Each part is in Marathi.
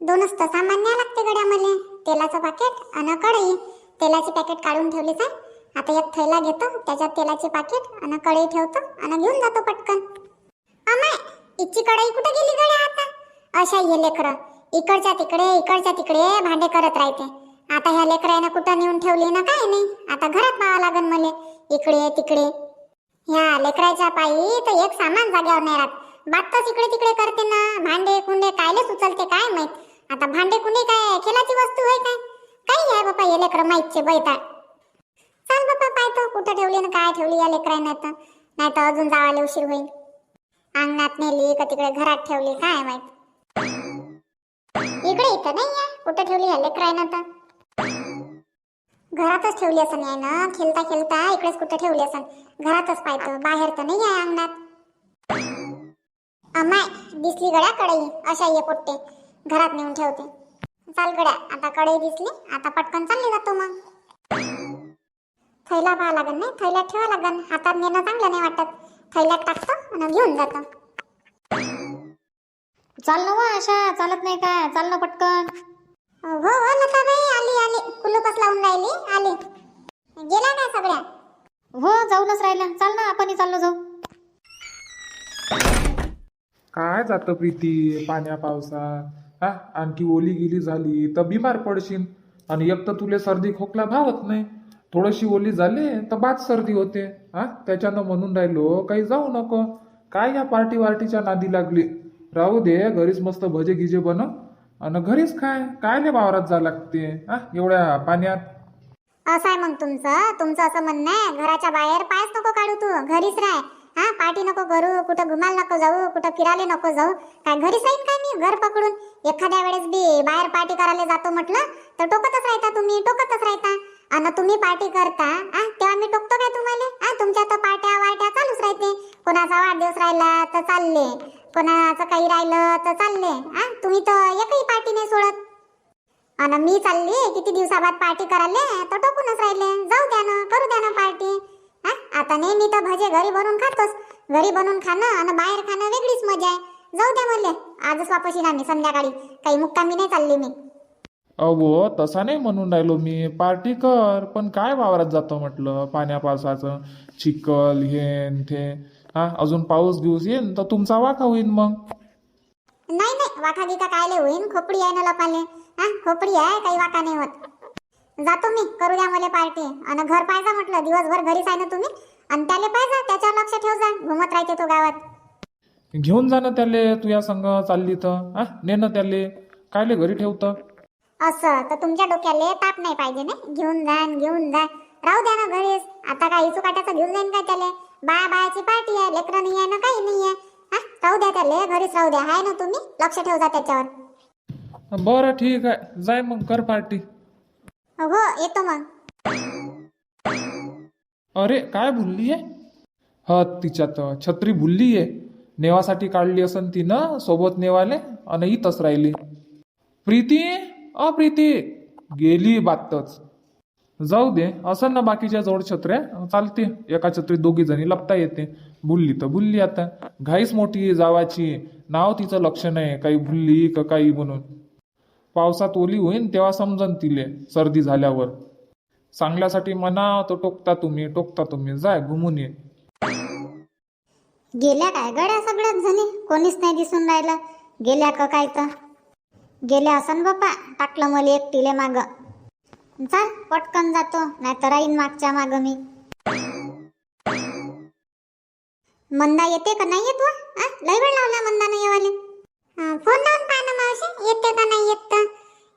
दोनच तर सामान न्याय लागते गड्या मला. तेलाचं पाकिट आणि कढई. तेलाचे पॅकेट काढून ठेवले आहे आता एक थैला घेतो. त्याच्यात तेलाचे पाकिट आणि कढई ठेवतो आणि घेऊन जातो पटकन. अमाय इच्छी कढई कुठे गेली गड्या आता? अशा ये लेकरं. इकडच्या तिकडे इकडच्या तिकडे भांडे करत राहते. आता ह्या लेकरानं कुठं नेऊन ठेवली ना काय नाही. आता घरात पाहावं लागन मले. इकडे तिकडे. ह्या लेकराच्या पायी तर एक सामान जाग्यावर नाही राहत. बातच इकडे तिकडे करते ना. भांडे कुंडे कायलेच उचलते काय माहीत? आता भांडे कुंडे काय? खेळाची वस्तू आहे काय? काही आहे बापा हे लेकर माहितचे बैता चाल बापा पाहतो कुठं ठेवली ना काय ठेवली या लेकरांना तर? नाही तर अजून जावायला उशीर होईल. अंगणात नेली का तिकडे घरात ठेवली काय माहीत? इकडे इथं नाही आहे. कुठं ठेवली या लेकरानं तर? घरातच ठेवली असं नाही ना खेळता खेळता इकडेच कुठं ठेवली असं घरातच पाहतो बाहेर तर नाही आहे अंगणात. अमाय दिसली गड्या कडाई अशा ये पोट्टे. घरात नेऊन ठेवते. चाल गड्या आता कढई दिसली आता पटकन चालले जातो मग. थैला पाहा लागन नाही थैल्यात ठेवा लागन. हातात नेणं चांगलं नाही वाटत. थैल्यात टाकतो आणि घेऊन जातो. चाल ना वा अशा चालत नाही काय? चाल ना पटकन. हो हो लताबाई आली आली. कुलूपच लावून राहिली आली. गेल्या काय सगळ्या? हो जाऊनच राहिल्या. चाल ना आपणही चाललो जाऊ. काय जातं प्रीती? पाण्या पावसात. हा आणखी ओली गिली झाली तर बिमार पडशील. आणि एक तर तुले सर्दी खोकला भावत नाही. थोडीशी ओली झाली तर बाद सर्दी होते. हा त्याच्यानं म्हणून राहिलो काही जाऊ नको. काय या पार्टी वार्टीच्या नादी लागली? राहू दे घरीच मस्त भजे गिजे बनव. आणि घरीच काय काय नाही वावरात जा लागते? हा एवढ्या पाण्यात. असं आहे मग तुमचं. तुमचं असं म्हणणं आहे. घराच्या बाहेर पायच नको काढू तू. घरीच राह. हा पार्टी नको करू कुठं घुमायला नको जाऊ कुठं फिरायला नको जाऊ. काय घरीच राहीन काय मी घर पकडून? एखाद्या वेळेस बी बाहेर पार्टी करायला जातो म्हटलं तर टोकतच राहता तुम्ही टोकतच राहता. आणि तुम्ही पार्टी करता आ तेव्हा मी टोकतो काय तुम्हाला? आ तुमच्या तर पार्ट्या वाट्या चालूच राहते. कोणाचा वाढदिवस राहिला तर चालले कोणाचं काही राहिलं तर चालले. आ तुम्ही तर एकही पार्टी नाही सोडत. आणि मी चालली किती दिवसाबाद पार्टी करायला तर टोकूनच राहिले. जाऊ द्या ना करू द्या ना पार्टी. हा? आता नेहमी तर भजे घरी बनवून खातोच घरी बनवून खाणं आणि बाहेर खाणं वेगळीच मजा आहे. जाऊ द्या म्हणले आजच वापस येईन आम्ही संध्याकाळी. काही मुक्कामी नाही चालली मी. अहो तसा नाही म्हणून राहिलो मी. पार्टी कर पण काय वावरात जातो म्हटलं? पाण्या पावसाचं चिखल हेन ते. हा अजून पाऊस बिऊस येईन तर तुमचा वाखा होईन मग. नाही नाही वाखा गिका कायले होईन? खोपडी आहे ना लपाले. हा खोपडी आहे काही वाका नाही होत. जातो मी करू द्या मला पार्टी. आणि घर पाहिजे म्हटलं दिवसभर घरीच आहे ना तुम्ही आणि त्याले पाहिजे त्याच्यावर लक्ष ठेव जा घुमत राहते तो गावात. घेऊन जा ना त्याले तुझ्या संग चालली तर. हा ने ना त्याले. कायले घरी ठेवतं? असं तर तुमच्या डोक्याले ताप नाही पाहिजे ना. घेऊन जा न घेऊन जा. राहू द्या ना घरीच. आता काय इचू काट्याचं घेऊन जाईन काय त्याले? बाया बायाची पार्टी आहे लेकरं नाही आहे ना काही नाही आहे हा राहू द्या त्याले घरीच राहू द्या. आहे ना तुम्ही? लक्ष ठेव जा त्याच्यावर. बरं ठीक आहे. जाय मग कर पार्टी. हो येतो मग. अरे काय भुलली आहे ह तिच्यात छत्री भुलली आहे नेवासाठी काढली असन तिनं सोबत नेवाले आणि इथंच राहिली. प्रीती अ प्रीती गेली बातच. जाऊ दे असं ना बाकीच्या जवळ छत्र्या चालते. एका छत्रीत दोघी जणी लपता येते. भुलली तर भुलली आता. घाईच मोठी जावाची. नाव तिचं लक्ष नाही काही भुलली का काही म्हणून. पावसात ओली होईन तेव्हा समजन तिले सर्दी झाल्यावर. चांगल्यासाठी म्हणा तो टोकता तुम्ही टोकता तुम्ही जाय घुमून ये. गेल्या काय गड्या सगळ्याच जणी? कोणीच नाही दिसून राहिलं. गेल्या का काय तर? गेल्या असन बाप्पा टाकलं मला एकटीले माग. चाल पटकन जातो नाही तर राहीन मागच्या माग मी. मंदा येते का? नाही येत वा? लय वेळ लावला मंदा नाही येवाले. फोन लावून पाहा ना मावशी. येते का नाही येत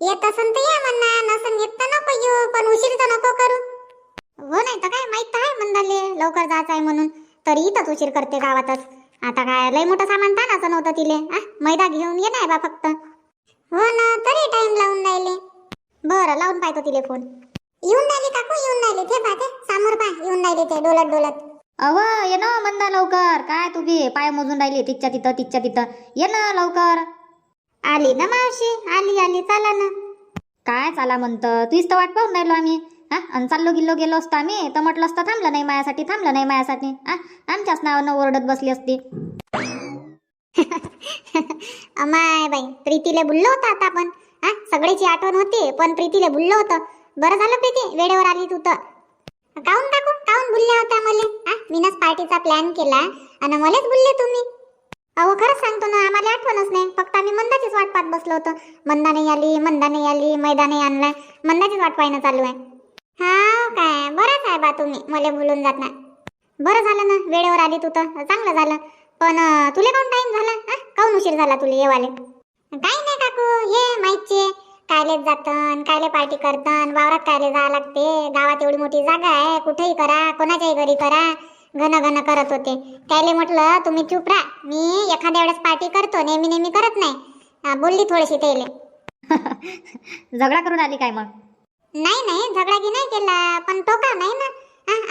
येत असन तर या म्हणा नसन येत तर नको येऊ पण उशीर तर नको करू. हो नाही तर काय माहीत आहे मंदाले लवकर जायचं आहे म्हणून. तरी इथंच उशीर करते गावातच. आता काय लय मोठं सामान तानाचं नव्हतं तिले आ? मैदा घेऊन ये नाही बा फक्त. हो ना तरी टाइम लावून राहिले. बरं लावून पाहतो तिले फोन येऊन राहिले काकू येऊन राहिले. ते पाहते समोर पा येऊन राहिले ते डोलत डोलत अव ये ना मंदा लवकर. काय तू बी पाय मोजून राहिली तिच्या तिथं तिच्या तिथं. ये ना लवकर. आली ना मावशी? आली आली. चला ना. काय चाला म्हणतं? तुझीच तर वाट पाहून राहिलो आम्ही. हा? आणि चाललो गिल्लो गेलो असतो आम्ही. तर म्हटलं असतं थांबलं नाही माझ्यासाठी थांबलं नाही माझ्यासाठी हा? आमच्याच नावानं ओरडत बसली असती. अमाय बाई प्रीतीला बुललो होतं आता आपण. हा? सगळ्याची आठवण होती पण प्रीतीला बुललो होतं. बरं झालं प्रीती? वेळेवर आली तू तर. काऊन काकू काऊन बोलल्या होत्या मले. हा मीनच पार्टीचा प्लॅन केला आणि मलाच बुलले तुम्ही. अहो खरंच सांगतो ना आम्हाला आठवणच नाही. फक्त आम्ही मंदाचीच वाट पाहत बसलो होतो. मंदा नाही आली मंदा नाही आली मैदा नाही आणला मंदाचीच वाट पाहणं चालू आहे. हा काय? बरं काय बा तुम्ही मला बोलून जात ना बरं झालं ना वेळेवर आली तू तर. चांगलं झालं. पण तुले काऊन टाईम झाला? हा काऊन उशीर झाला तुले येवाले? काही नाही काकू हे माहितीये कायलेच जातन कायले पार्टी करतन वावरात कायले जावं लागते. गावात एवढी मोठी जागा आहे कुठेही करा कोणाच्याही घरी करा. घन घन करत होते. त्याले म्हटलं तुम्ही चुप राहा. मी एखाद्या वेळेस पार्टी करतो नेहमी नेहमी करत नाही. बोलली थोडीशी त्याले. झगडा करून आली काय मग? नाही नाही झगडा की नाही केला पण तो का नाही ना.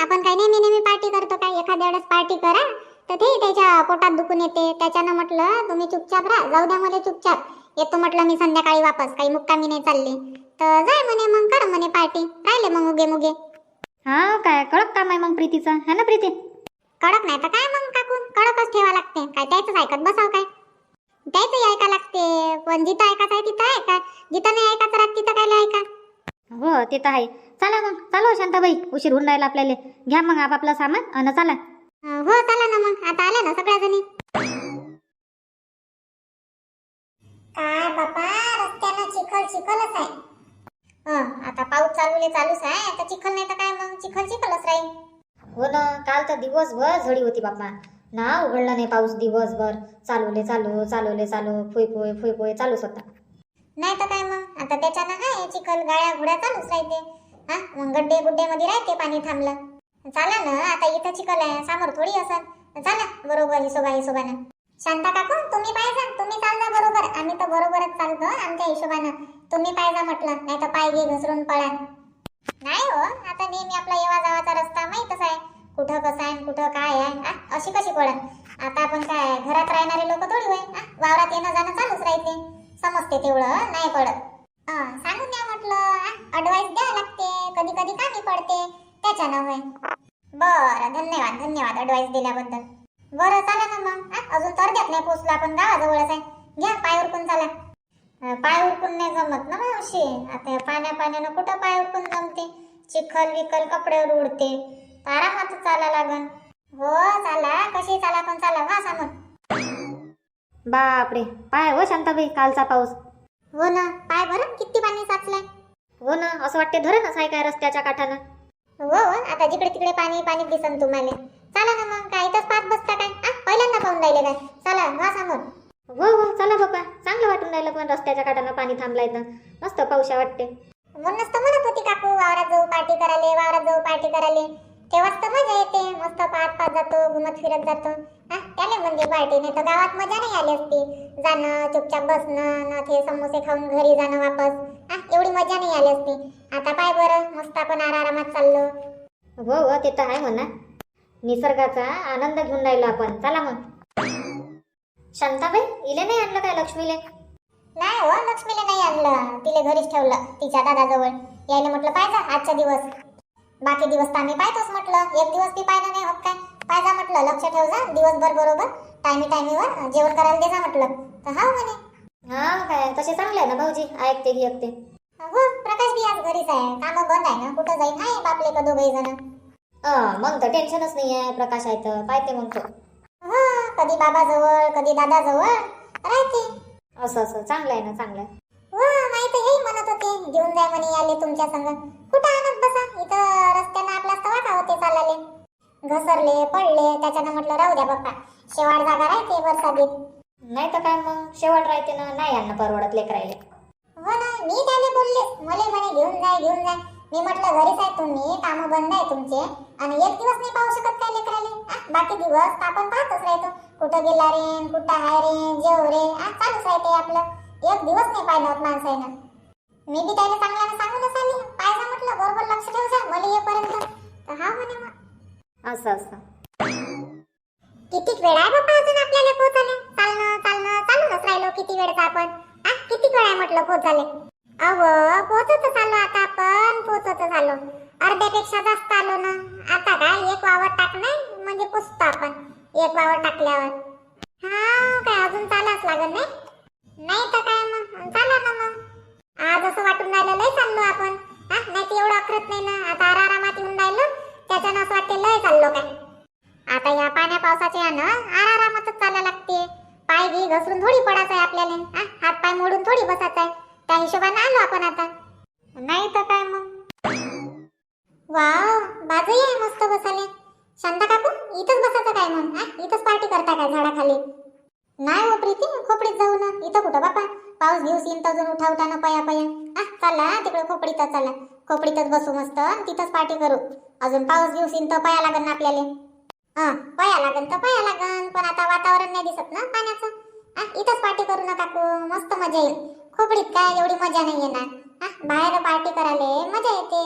आपण काही नेहमी नेहमी पार्टी करतो काय एखाद्या वेळेस पार्टी करा. तर ते त्याच्या पोटात दुखून येते. त्याच्यानं म्हटलं तुम्ही चुपचाप राहा. जाऊ द्या मला चुपचाप. येतो म्हटलं मी संध्याकाळी वापस काही मुक्कामी नाही चालले. तर जाय म्हणे मग कर म्हणे पार्टी. राहिले मग उगे मुगे. हा काय कळत काम आहे मग प्रीतीचं है ना प्रीती? कडक नाही तर काय मग काकू? कडकच ठेवा लागते. काय त्याच ऐकत बसाव काय? त्याच ऐका लागते. पण जिथं ऐकायचं आहे तिथं ऐका. जिथं नाही ऐकायचं राहत तिथं काय ऐका? हो ते तर आहे. चला मग चालो शांताबाई. उशीर होऊन राहिला आपल्याला. घ्या मग आपापलं सामान आणि चला. हो चला ना मग. आता आल्या ना सगळ्या जणी काय बापा रस्त्यानं चिखल चिखलच आहे. हं, आता पाऊस चालूले चालूच आहे. आता चिखल नाही तर काय मग? चिखल चिखलच राहील. हो ना काल तर दिवसभर झडी होती बाप्पा. ना उघडला नाही पाऊस दिवसभर. चालवले चालू चालवले चालू फुई फुई फुई फुई चालूच होता. नाही तर काय मग? आता त्याच्यानं आहे चिखल गाड्या घोड्या चालूच राहते. हा मग गड्डे गुड्डे मध्ये राहते पाणी थांबलं. चाला ना आता इथं चिखल आहे समोर थोडी असन चला बरोबर हिशोबा हिशोबानं. शांता काकू तुम्ही पाहिजे तुम्ही चालता बरोबर. आम्ही तर बरोबरच चालतो आमच्या हिशोबानं. तुम्ही पाहिजा म्हटलं नाही तर पाय घे घसरून पळा नाही हो आता नेहमी आपला येवा जावाचा रस्ता माहीतच आहे. कुठं कसं आहे कुठं काय आहे अशी कशी पळण आता आपण काय घरात राहणारे लोक थोडी होय वावरात येणं जाणं चालूच राहते. समजते तेवढं नाही पडत सांगून द्या म्हटलं अडवाईस द्या लागते. कधी कधी कामी पडते. त्याच्यानं होय. बरं धन्यवाद धन्यवाद अडवाईस दिल्याबद्दल. बरं चला ना मग. अजून तर देत नाही पोचलो आपण गावाजवळच आहे. घ्या पाय उरकून चला. पाय उरकून नाही जमत ना मावशी? आता पाण्या पाण्यानं कुठं पाय उरकून जमते? चिखल विकल कपड्यावर उडते. तर आरामात चाला लागन. हो चाला. कशी चाला पण चाला वा सामोर बापरे पाय हो शांताबाई कालचा पाऊस. हो ना पाय बरं किती पाणी साचलंय. हो ना असं वाटते धरणच आहे काय रस्त्याच्या काठानं? हो हो, आता जिकडे तिकडे पाणी पाणी दिसन तुम्हाला. चला ना मग काय इथंच पाहत बसता काय? आ, पहिल्यांदा पाहून राहिले काय? चला वा समोर. हो हो चला बाप्पा. चांगलं वाटून राहिलं पण रस्त्याच्या काठानं पाणी थांबलाय तर. मस्त पावसा वाटते. म्हणूनच तर म्हणत होती काकू वावरात जाऊ पार्टी करायले वावरात जाऊ पार्टी करायले. तेव्हाच तर मजा येते. मस्त पाहत पाहत जातो घुमत फिरत जातो. हा त्याले म्हणजे पार्टी नाही तर गावात मजा नाही आली असती. जाणं चुपचाप बसणं न ते समोसे खाऊन घरी जाणं वापस. हा एवढी मजा नाही आली असती. आता पाय बरं मस्त आपण आरामात चाललो. हो हो ते तर आहे म्हणा. निसर्गाचा आनंद घेऊन राहिलो आपण. चला मग. शांताबाई इले नाही आणलं काय लक्ष्मीले? नाही हो लक्ष्मीला नाही आणलं. तिला घरीच ठेवलं तिच्या दादाजवळ. यायला म्हटलं पाहिजे आजचा दिवस. बाकी दिवस तर आम्ही पाहतोच म्हटलं. एक दिवस ती पाहिलं नाही होत काय? पाहिजा म्हटलं लक्ष ठेव जा दिवसभर बरोबर टायमी टायमीवर जेवण करायला दे जा म्हटलं. तर हा म्हणे. हा काय तसे चांगले आहे ना भाऊजी? ऐकते की ऐकते हो प्रकाश बी आज घरीच आहे. कामं बंद आहे ना कुठं जाईन? आहे बापले का दोघही जण? मग तर टेन्शनच नाही आहे प्रकाश आहे तर. पाहते मग तो. हो कधी बाबाजवळ कधी दादाजवळ? राहते. असं असं. चांगलं आहे ना चांगलं आहे. हो माहीत हे म्हणत होते. घेऊन जाय म्हणे आले तुमच्या संग. कुठं आणत बसा? इथं रस्त्यानं आपला होते चालाले. घसरले पडले त्याच्यानं म्हटलं राहू द्या बाप्पा. शेवाळ जागा राहते बरसादीत नाही तर काय मग? शेवट राहते ना नाही यांना परवडत लेकरायले. हो ना मी त्याला बोलले. मला म्हणे घेऊन जाय घेऊन जाय. मी म्हटलं घरीच आहे तुम्ही कामं बंद आहे तुमचे. आणि एक दिवस नाही पाहू शकत काय लेकराले? बाकी दिवस आपण पाहतच राहतो. कुठं गेला रे कुठं आहे रे जेव रे चालूच राहते आपलं. एक दिवस नाही पाहिलं होत माणसानं मी बी त्याला चांगल्यानं सांगूनच आली. पाहिजे म्हटलं बरोबर लक्ष ठेव जा मला येईपर्यंत. हा म्हणे मग. असं असं. किती वेळ आहे बाबा अजून आपल्याला पोहोचायला चालणं चालणं चालूनच राहिलो किती वेळचा आपण. किती वेळ आहे म्हटलं पोहोचाले अव पोहोचत चाललो आता आपण पोहोचत चाललो अर्ध्यापेक्षा जास्त आलो ना. आता काय एक वावर टाकणार म्हणजे पोचतो आपण एक वावर टाकल्यावर. हा काय अजून चालाच लागल नाही? नाही तर काय मग चाला ना मग. आज असं वाटून राहिलं लय चाललो आपण. हा नाही तर एवढं अखरत नाही ना. आता आरामात येऊन राहिलो त्याच्यानं असं वाटते लय चाललो काय. आता या पाण्या पावसाच्या यानं आरामातच चालायला लागते. पाय घे घसरून थोडी पडायचं आहे आपल्याला. हात पाय मोडून थोडी बसायचं आहे. त्या हिशोबाने आलो आपण आता. नाही तर काय मग? वाव बाजही आहे मस्त बसाले शांता काकू इथंच बसायचं काय मग हा? इथंच पार्टी करता काय झाडाखाली? नाही हो प्रीती खोपडीत जाऊ ना. इथं कुठं बापा? पाऊस घेऊस येईन तर अजून उठा उठा ना पया पया आ चला तिकडे खोपडीतच चला. खोपडीतच बसू मस्त तिथंच पार्टी करू. अजून पाऊस घेऊस येईन तर पया लागन ना आपल्याला. हा पया लागन तर पया लागन पण आता वातावरण नाही दिसत ना पाण्याचं. आ इथंच पार्टी करू ना काकू. मस्त मजा येईल. खोपडीत काय एवढी मजा नाही येणार? आ बाहेर पार्टी करायला मजा येते.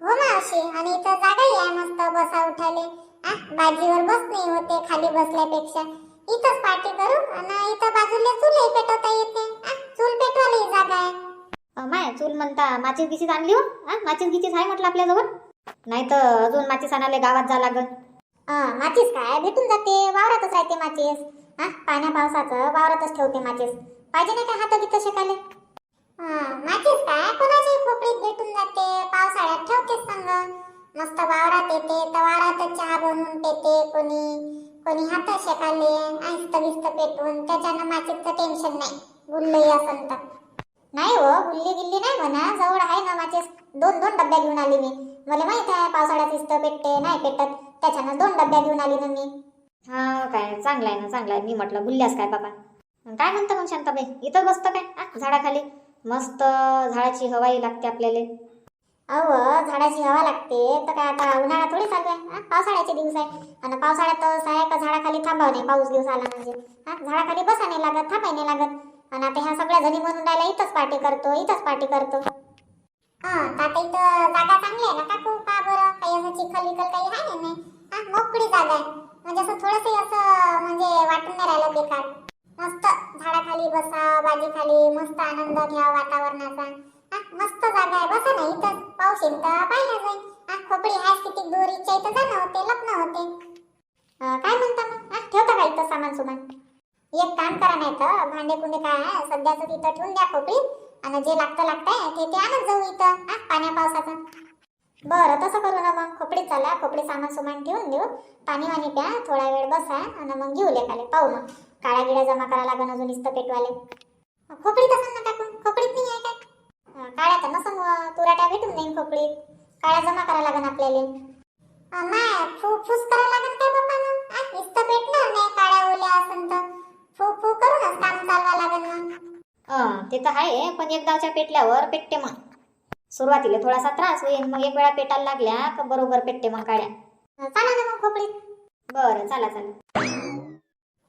हो मावशी आणि इथं जागाही आहे मस्त बसा उठाले आ बाजीवर बस नाही होते खाली बसल्यापेक्षा. इथंच पार्टी करू आणि इथं बाजूला चूलही पेटवता येते. चूल पेटवायला जागा आहे. माय चूल म्हणता माचीस गिचीस आणली हो? हा माचीस गिचीस आहे म्हटलं आपल्याजवळ? नाही तर अजून माचीस आणायला गावात जा लागन हा माचीस काय? भेटून जाते वावरातच राहते माचीस. हा पाण्या पावसाचं वावरातच ठेवते माचीस. पाहिजे नाही का हात गीत शिकाले माझीच काय? कोणाची खोपडीत भेटून जाते पावसाळ्यात ठेवतेच संग. मस्त वावरात येते तर वावरातच चहा बनवून पेते कोणी. कोणी हात शेकाले आईस्त बिस्त पेटून. त्याच्यानं माचीचं टेन्शन नाही. गुल्लही असन तर. नाही हो गुल्ली गिल्ली नाही म्हणा. जवळ आहे ना माझे. दोन दोन डब्या घेऊन आली मी. मला माहीत आहे पावसाळ्यात इस्त पेटते नाही पेटत त्याच्यानं दोन डब्या घेऊन आली ना मी. हा काय चांगलं आहे ना चांगलं आहे. मी म्हटलं बुलल्यास काय बाबा? काय म्हणतं मग शांताबाई? इथं बसतं काय? झाडाखाली. मस्त झाडाची हवाही लागते आपल्याला. अहो झाडाची हवा लागते. तर काय आता उन्हाळा थोडी चालू आहे. हा? पावसाळ्याचे दिवस आहे. आणि पावसाळ्यात असं आहे का झाडाखाली थांबावं नाही. पाऊस दिवस आला म्हणजे. हा झाडाखाली बसा नाही लागत थांबाय नाही लागत. आणि आता ह्या सगळ्या जणी म्हणून राहिल्या इथंच पार्टी करतो इथंच पार्टी करतो. हा आता इथं जागा चांगली आहे ना काकू? का बरं? काही असं चिखल विखल काही आहे नाही? हा मोकळी जागा आहे. म्हणजे असं थोडंसं असं म्हणजे वाटून नाही राहिलं बेकार. मस्त झाडाखाली बसा बाजीखाली मस्त आनंद घ्या वातावरणाचा. मस्त जागा आहे बसा ना इथं. पाऊस येईल तर पाहिलं जाईल. हा, खोपडी आहे किती दूर इच्छा इथं जाणं होते लग्न होते. काय म्हणता मग? हा, ठेवता का इथं सामान सुमान? एक काम करा नाही तर भांडे कुंडे काय आहे सध्याच तिथं ठेवून द्या खोपडीत आणि जे लागतं लागतंय ते ते आणत जाऊ इथं. हा, पाण्या पावसाचं. बरं तसं करू ना मग. खोपडीत चला खोपडी सामान सुमान ठेवून देऊ. पाणी वाणी प्या थोडा वेळ बसा आणि मग घेऊ लेखाले पाहू मग. काळ्या गिळ्या जमा करा लागन अजून इस्त पेटवाले. खोपडीत असं ना टाकून? खोपडीत नाही आहे काय अं, काळ्या तर नसन व, तुराट्या भेटून जाईन खोपडीत. काळ्या जमा करा लागन आपल्याला. नाही फू फूस करा लागन काय बाप्पा मग इस्त पेटणार नाही काळ्या ओल्या असन तर. फू फू करूनच काम चालवा लागन मग. ते तर आहे पण एकदाच्या पेटल्यावर पेटते मग. सुरुवातीला थोडासा त्रास होईल मग एक वेळा पेटायला लागल्या का बरोबर पेटते मग काड्या अं, चला ना मग खोपडीत. बरं चला चला.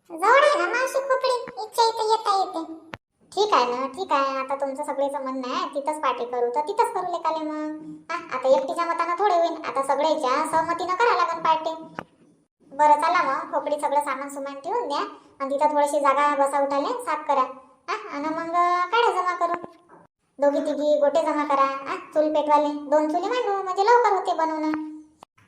जवळ आहे ना मावशी खोपडी. इच्छा इथे येता येते. ठीक आहे ना ठीक आहे. आता तुमचं सगळेचं म्हणणं आहे तिथंच पार्टी करू. तर तिथंच करू लेकाले मग. हा, आता एकटीच्या मतानं थोडे होईल आता सगळ्याच्या सहमतीनं करावं लागेल पार्टी. बरं चला मग. खोपडी सगळं सामान सुमान ठेवून द्या. आणि तिथं थोडीशी जागा बसा उठाले साफ करा. हा आणि मग काढा जमा करू. दोघी तिघी गोटे जमा करा. हा चूल पेटवाले. दोन चुली मांडू. म्हणजे लवकर होते बनवणं.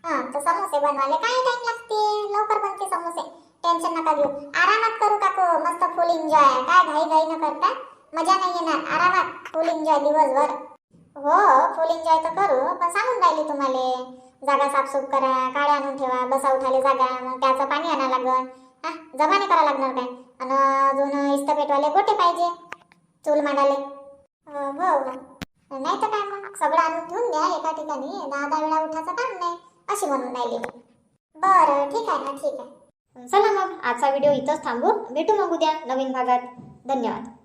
हां तर समोसे बनवाले. काय टाइम लागते. लवकर बनते समोसे. टेन्शन नका घेऊ. आरामात करू काकू. मस्त फुल एन्जॉय काय घाई घाई न करता. मजा नाही येणार. आरामात फुल एन्जॉय दिवसभर. हो फुल एन्जॉय तर करू पण सांगून राहिली तुम्हाला. जागा साफसूफ करा काळे आणून ठेवा बसा उठाले जागा मग त्याचं पाणी आणा लागल हा जमा नाही करा लागणार काय? आणि अजून इस्तपेटवाले गोटे पाहिजे. चूल मांडाले. हो, हो. नाही तर काय मग? सगळं आणून ठेवून द्या एका ठिकाणी. दहा दहा वेळा उठायचं काम नाही. अशी म्हणून राहिली. बरं ठीक आहे ना ठीक आहे. चला मग आजचा व्हिडिओ इथंच थांबू. भेटू मग उद्या नवीन भागात. धन्यवाद.